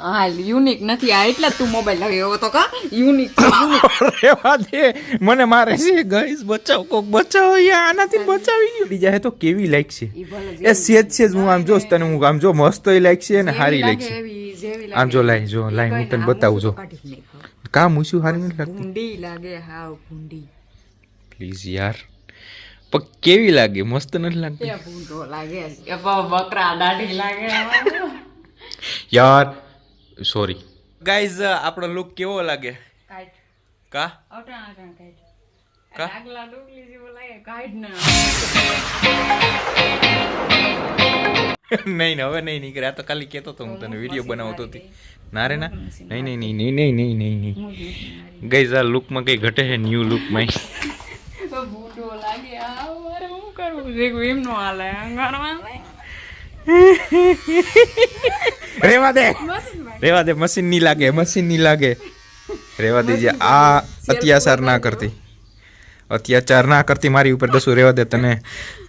હા યુનિક નથી. આ એટલા તું મોબાઈલ લાવ્યો તો કા યુનિક રેવા દે મને મારે છે ગાઈસ બચાવ કોક બચાવ યાર આનાથી બચાવી ગયો બીજા હે તો કેવી લાઈક છે એ સેજ છે હું આમ જોશ તને હું આમ જો મસ્ત લાઈક છે ને હારી લાઈક છે આમ જો લાઈ જો લાઈ હું તને બતાવું જો. કામ મૂછું હારી નથી લાગતી. ભૂંડી લાગે હાવ ભૂંડી. પ્લીઝ યાર. પણ કેવી લાગે? મસ્ત નથી લાગતી? લાગે. બકરા દાઢી લાગે. યાર સોરી ગાઈઝ આપણો લુક કેવો લાગે? કા? નહીં ને હવે નહીં નીકળે. આ તો ખાલી કહેતો તો હું તને વીડિયો બનાવતો હતી. ના રે ના. નહીં નહીં નહીં નહીં નહીં નહીં નહીં નહીં. ગઈ આ લુકમાં કંઈ ઘટે છે ન્યૂ લુકમાં રેવા દે. રેવા દે મશીન નહીં લાગે મશીન નહીં લાગે. રેવા દેજે. આ અત્યાચાર ના કરતી. અત્યાચાર ના કરતી મારી ઉપર દસું રેવા દે તને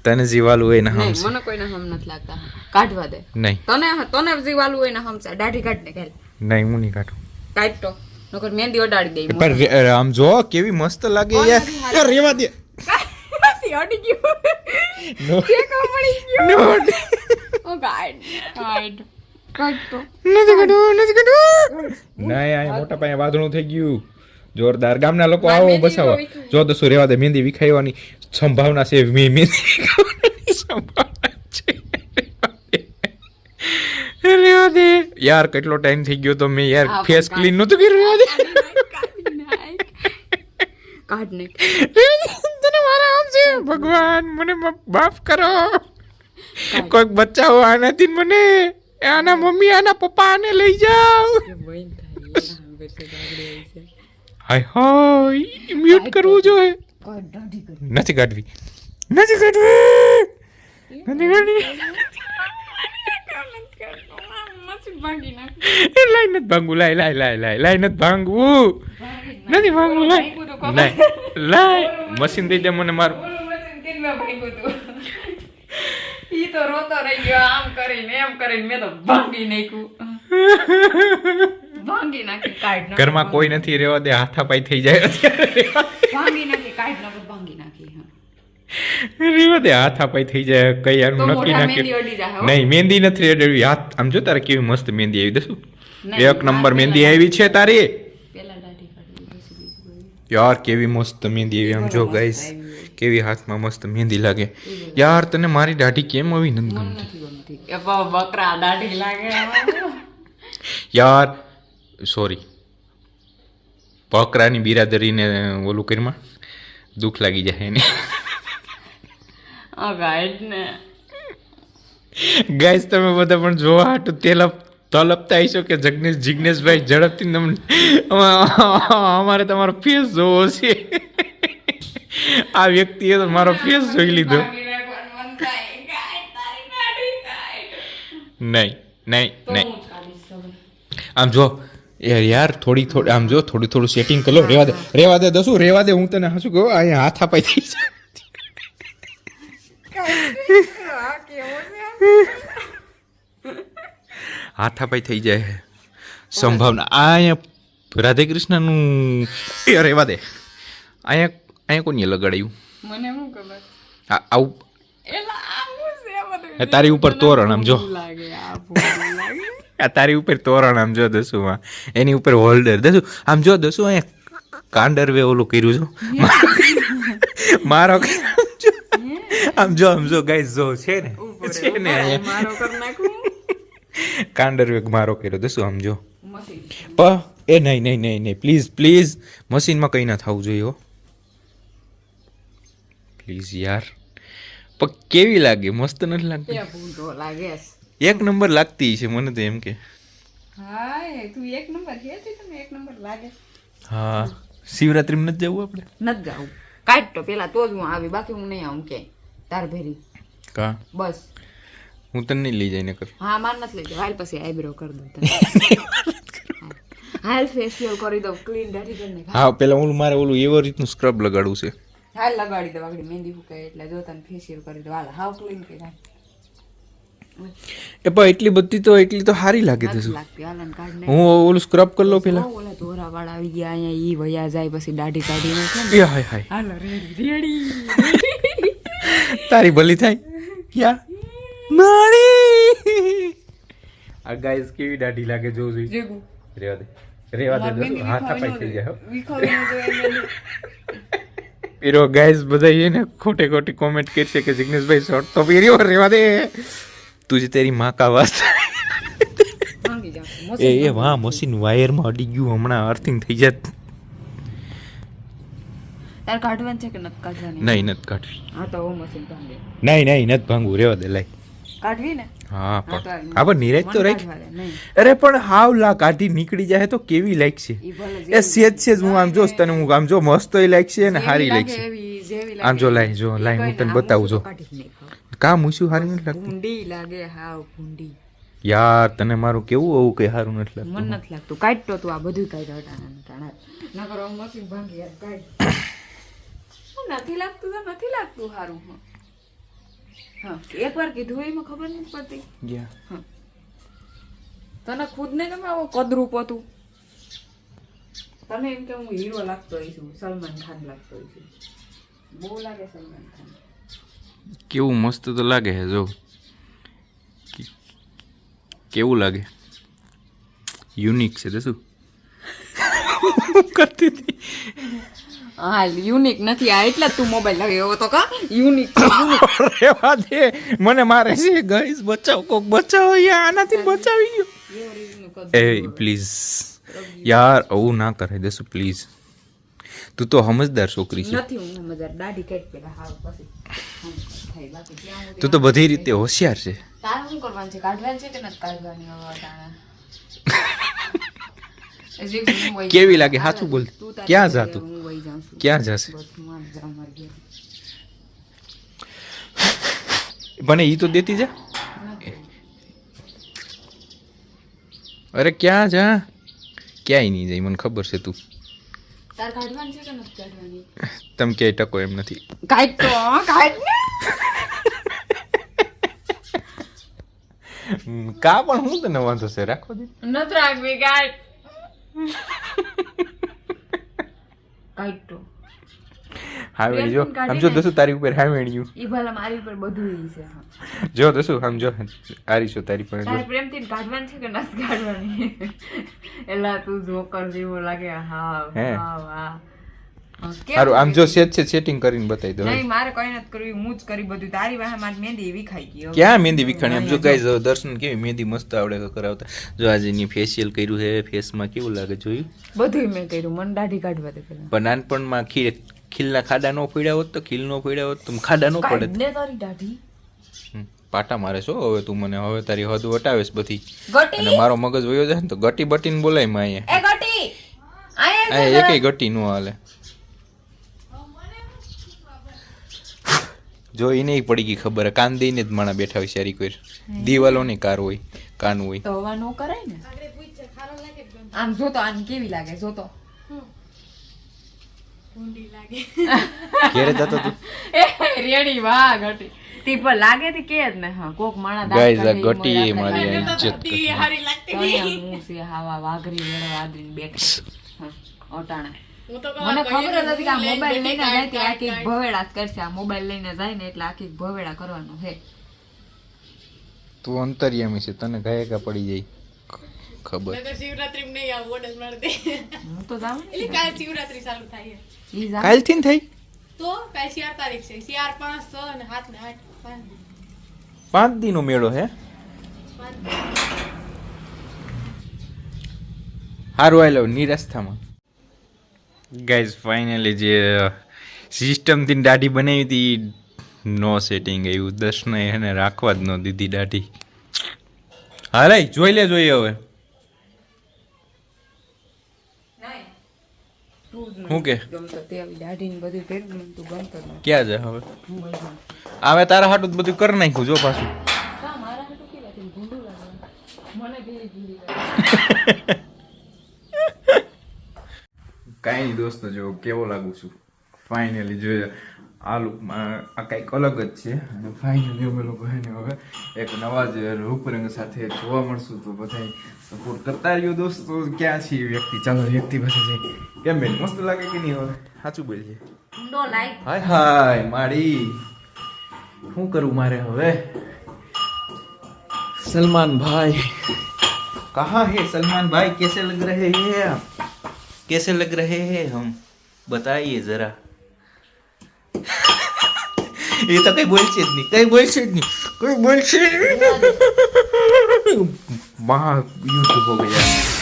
તને જીવાલું હોય ને હમશે. મને કોઈને હમ નથી લાગતા. કાઢવા દે. નહીં. તને તને જીવાલું હોય ને હમસે દાઢી કાઢ ને કાઢ નહીં હું નહીં કાઢું. કાઢ તો નકર મહેંદી ઓડાડી દે પણ આમ જો કેવી મસ્ત લાગે યાર. રેવા દે. અડી ગયું. નો. ચેકો પડી ગયો. નો. ઓ કાઢ તો નથી કાઢવું નથી કાઢવું. નહીં આ મોટા પાયે વાદળું થઈ ગયું. જોરદાર. ગામના લોકો આવો બસાવો. જો દસો રેવા દે મહેંદી વિખાઈવાની સંભાવના છે મે- મહેંદી સંભાવના છે. રેવા દે. યાર કેટલો ટાઈમ થઈ ગયો તો મેં યાર ફેસ ક્લીન નહોતું કર્યું રેવા દે. કાઢ ને તને મારા આમ છે. ભગવાન મને માફ કરો. કોઈક બચાવો આનાથી મને. આના મમ્મી આના પપ્પા આને લઈ જાઓ. હાય હાય મ્યુટ કરવું જોઈએ. નથી કાઢવી નથી કાઢવી નથી કાઢવી લાઈ નથી ભાંગવું લાય લાય લાય લાય લાય નથી ભાંગવું. નથી ભાંગવું લાય લાય લાય મશીન દઈ દે મને મારું. ઈ તો રોતો રહી ગયો આમ કરીને એમ કરીને મેં તો ભાંગી નાખ્યું ભાંગી નાખી કાઢ નાખી. ઘરમાં કોઈ નથી રહેવા દે હાથાપાઈ થઈ જાય. ભાંગી નાખી કાઢ નાખો ભાંગી નાખી હા. રહેવા દે હાથાપાઈ થઈ જાય કઈ આનું નક્કી મોઢા ના મહેંદી કે અડી જાય હો. નહીં મહેંદી નથી રેડવી હાથ આમ જો તારે કેવી મસ્ત મહેંદી આવી દસું એક નંબર મહેંદી આવી છે તારી પેલા દાઢી કાઢી પછી બીજું બધું. યાર કેવી મસ્ત મહેંદી આવી આમ જો ગાઈસ કેવી હાથમાં મસ્ત મહેંદી લાગે. યાર તને મારી દાઢી કેમ આવી નથી ગમતી? બકરા દાઢી લાગે યાર સોરી બકરાની બિરાદરીને ઓલું કરીમાં દુઃખ લાગી જાય એને. ગાઈડ ને. ગાઈસ તમે બધા પણ જોવા હાટું તેલપ તલપતા આવીશું કે જગનેશ જિગ્નેશભાઈ ઝડપથી તમને અમારે તમારો ફેસ જોવો છે. આ વ્યક્તિએ તો મારો ફેસ જોઈ લીધો. નહીં નહીં નહીં. આમ જો યાર યાર થોડી થોડી આમ જો થોડું થોડું સેટિંગ કરો. લો રેવા દે રેવા દે દસું રેવા દે હું તને શું કહું અહીંયા હાથ અપાઈ થઈ જાય. હાથ અપાઈ થઈ જાય સંભાવના. આ અહીંયા રાધે કૃષ્ણનું એ રેવા દે. અહીંયા અહીંયા કોની લગાડ્યું? મને શું ખબર? આ આવું તારી ઉપર તોરણ આમ જો. આ તારી ઉપર તોરણ આમ જો દસુમાં. એની ઉપર હોલ્ડર. દસુ આમ જો દસુ અહીંયા કાંડર વે ઓલું કર્યું છું. મારો આમ જો આમ જો ગાઈસ જો છે ને. છે ને અહીંયા. મારો કાંડર વેગ મારો કર્યો તો શું સમજો પ એ નહીં નહીં નહીં નહીં પ્લીઝ પ્લીઝ મશીનમાં કંઈ ના થવું જોઈએ પ્લીઝ યાર. પણ કેવી લાગે? મસ્ત નથી લાગતી. એક નંબર લાગતી છે મને તો એમ કે. હા. શિવરાત્રીમાં નથી જવું આપણે? નથી જવું. કાઢ તો પેલા તો જ હું આવી. બાકી હું નહીં આવું ક્યાંય. તાર ભેરી. કા? બસ. હું તને નહીં લઈ જઈને કર. હા માર નથી લઈ હાલ પછી આઈબ્રો કરી દઉં તને. હાલ ફેશિયલ કરી દઉં ક્લીન દાઢી કરીને હા પેલા હું મારે ઓલું એવો રીતનું સ્ક્રબ લગાડવું છે. હાલ લગાડી દઉં આગળ મહેંદી ફૂકાય એટલે જો તને ફેશિયલ કરી દઉં. હાલ હાવ ક્લીન કરી નાખ. એ પણ એટલી બધી તો એટલી તો સારી લાગે છે હું ઓલું સ્ક્રબ કરી લઉં પેલા? ઓલા ધોરા વાળ આવી ગયા અહીંયા ઈ વયા જાય પછી દાઢી કાઢીને એ હાય હાય. હાલો રેડી રેડી તારી ભલી થાય? યા નાની આ ગાઈસ કેવી દાઢી લાગે જોઉં છું. જેગુ. રેવા દે. રેવા દે હાથ અપાઈ થઈ જાય હો. પીરો ગાઈસ બધા એને ખોટે ખોટી કોમેન્ટ કરશે કે જિગ્નેશભાઈ શોર્ટ તો પીર્યો રેવા દે. તુજે તેરી માં કા વાસ એ એ વાહ મશીન વાયરમાં અડી ગયું હમણાં અર્થિંગ થઈ જાત. તાર કાઢવાનું છે કે નત કાઢવાની? નહીં નત કાઢવી. હા તો ઓ મશીન ભાંગે. નહીં નહીં નત ભાંગવું રેવા દે લાય. કાઢવી ને હા પણ હા પણ નિરાજ તો રાખ. અરે પણ હાવ લા કાઢી નીકળી જાય તો કેવી લાઈક છે એ સેજ સેજ હું આમ જોશ તને હું આમ જો મસ્ત લાગશે ને જેવી હારી લાઈક છે એવી, આમ જો લાઈ, જો એવી. લાઈ, હું તને બતાવું જો. કામ મૂછું હારી નથી લાગતું. ભૂંડી લાગે હાવ ભૂંડી યાર તને મારું કેવું આવું કઈ સારું નથી લાગતું? મને નથી લાગતું. કાઢતો તું આ બધું કાઢ હટાણા હટાણા નકર મશીન ભાંગી યાર કાઢ. નથી લાગતું તો નથી લાગતું સારું હા હા એકવાર કીધું એમાં ખબર નથી પડતી. ગયા હા. તને ખુદને ગમે આવો કદરૂપ હતું? તને એમ કે હું હીરો લાગતો હોઈશ છું સલમાન ખાન લાગતો હોય છું. બહુ લાગે સલમાન ખાન. કેવું મસ્ત તો લાગે છે જો. કેવું લાગે? યુનિક છે તે શું કરતી હતી. હા યુનિક નથી. આ એટલે તું મોબાઈલ લાવ્યો તો કા યુનિક રેવા દે મને મારે છે ગાઈસ બચાવ કોક બચાવ યાર આનાથી બચાવી ગયો. એ પ્લીઝ યાર આવું ના કરે દેસુ પ્લીઝ તું તો સમજદાર છોકરી છે. નથી હું સમજદાર. દાઢી કાઢ પેલા હાવ પછી. તું તો બધી રીતે હોશિયાર છે. તારે શું કરવાનું છે? કાઢવાનું છે કે નથી કાઢવાની હવે કેવી લાગે? સાચું બોલ. ક્યાં જાતું? ક્યાં જશે. મને ઈ તો દેતી જા. અરે ક્યાં જા? ક્યાંય નહીં જાય મને ખબર છે તું. તાર કાઢવાની છે કે નથી કાઢવાની? તમે ક્યાંય ટકો એમ નથી. કાઢ તો હા, કાઢ. ને હમ, કા પણ હું તને વાંધો છે? રાખો દે. નથી રાખવી કાઢ. કાઢ તો હાવેણી જો આમ જો દસું તારી ઉપર હાવેણીયું ઈ ભલા મારી ઉપર બધું ઈ છે. જો દસું આમ જો આરી છો તારી પર તારે પ્રેમથી કાઢવાની છે કે નસ કાઢવાની? એલા તું જોકર જેવો લાગે હા હા. હા હા, સારું આમ જો સેટ છે સેટિંગ કરીને બતાવી દો નહીં મારે કઈ નથી કરવી હું જ કરી બધું. તારી વાહે મારી મહેંદી એવી ખાઈ ગઈ ક્યાં મહેંદી વિખાણી? આમ જો ગાઈઝ દર્શન કેવી મહેંદી મસ્ત આવડે કરાવતા. જો આજે ની ફેશિયલ કર્યું છે ફેસમાં કેવું લાગે જોયું? બધું મેં કર્યું મને દાઢી કાઢવા દે પણ નાનપણમાં ખીર ખીલના ખાડા નો ફોડ્યા હોત તો ખીલ નો ફોડ્યા હોત તો ખાડા નો પડે ને તારી દાઢી. પાટા મારે છો હવે તું મને હવે તારી હદ વટાવેશ બધી. અને મારો મગજ વયો જાય ને તો ગટી બટીને બોલાયમાં અહીંયા. એ ગટી! આ એકેય ગટી નો હાલે. જો એને પડી ગઈ ખબર કાન દઈને જ માણા બેઠા હોય શેરી કોઈ દિવાલો ની કાર હોય કાન હોય. તો હવા નો કરાય ને? આમ જો તો આમ કેવી લાગે જો તો. ઘેરે જતો તું? રેડી વાહ ગટી તી પર લાગે તી કે જ ને હા કોક માણા ગાઈઝ આ કાઢે ઈ ગટી એ મોય મારી ઇજ્જત કરશે. અહીંયા હું છે હાવા વાઘરી વેળવા આદરીને બેઠી. હા, અટાણે. મને ખબર જ હતી કે આ મોબાઈલ લઈને જાય તે આખી ભવેડા જ કરશે. આ મોબાઈલ લઈને જાય ને એટલે આખી ભવેડા કરવાનો હે તું અંતર્યામી છે તને ગાયકા પડી જાય. ખબર. હું તો જાઉં એટલે કાલ શિવરાત્રી ચાલુ થાય. છે. ઈ જાઉં. થઈ? તો કાલ ચાર તારીખ છે. ચાર પાંચ છ અને સાત ને આઠ પાંચ. દિનનો નો મેળો હે? સારું લવ નિરાસ્થામાં ગાઈઝ ફાઇનલી જે સિસ્ટમથી દાઢી બનાવી હતી નો સેટિંગ આવ્યું દર્શને એને રાખવા જ ન દીધી દાઢી. હાલે જોઈ લે જોઈએ હવે. હું કે. ક્યાં છે હવે. આવે તારા હાટું બધું કરી નાખ્યું જો પાછું. મને કાંઈ નહીં દોસ્તો જો કેવો લાગુ છું. ફાઇનલી જોઈએ આ લુકમાં આ કંઈક અલગ જ છે. અને ફાઇનલી અમે લોકો એને હવે એક નવા જ રૂપરંગ સાથે જોવા મળશું તો બધા સપોર્ટ કરતા રહ્યો દોસ્તો. ક્યાં છે વ્યક્તિ? ચાલો વ્યક્તિ પાસે જઈ કેમ બેન મસ્ત લાગે કે નહીં હવે? સાચું બોલીએ. હાય હાય માડી શું કરું મારે હવે? સલમાન ભાઈ કહા હે સલમાન ભાઈ કેસે લગ રહે હે આપ? कैसे लग रहे हैं हम बताइए जरा એ તો કઈ બોલશે જ નહીં કઈ બોલશે જ નહીં કઈ બોલશે જ નહીં મહા યુદ્ધ હો ગયા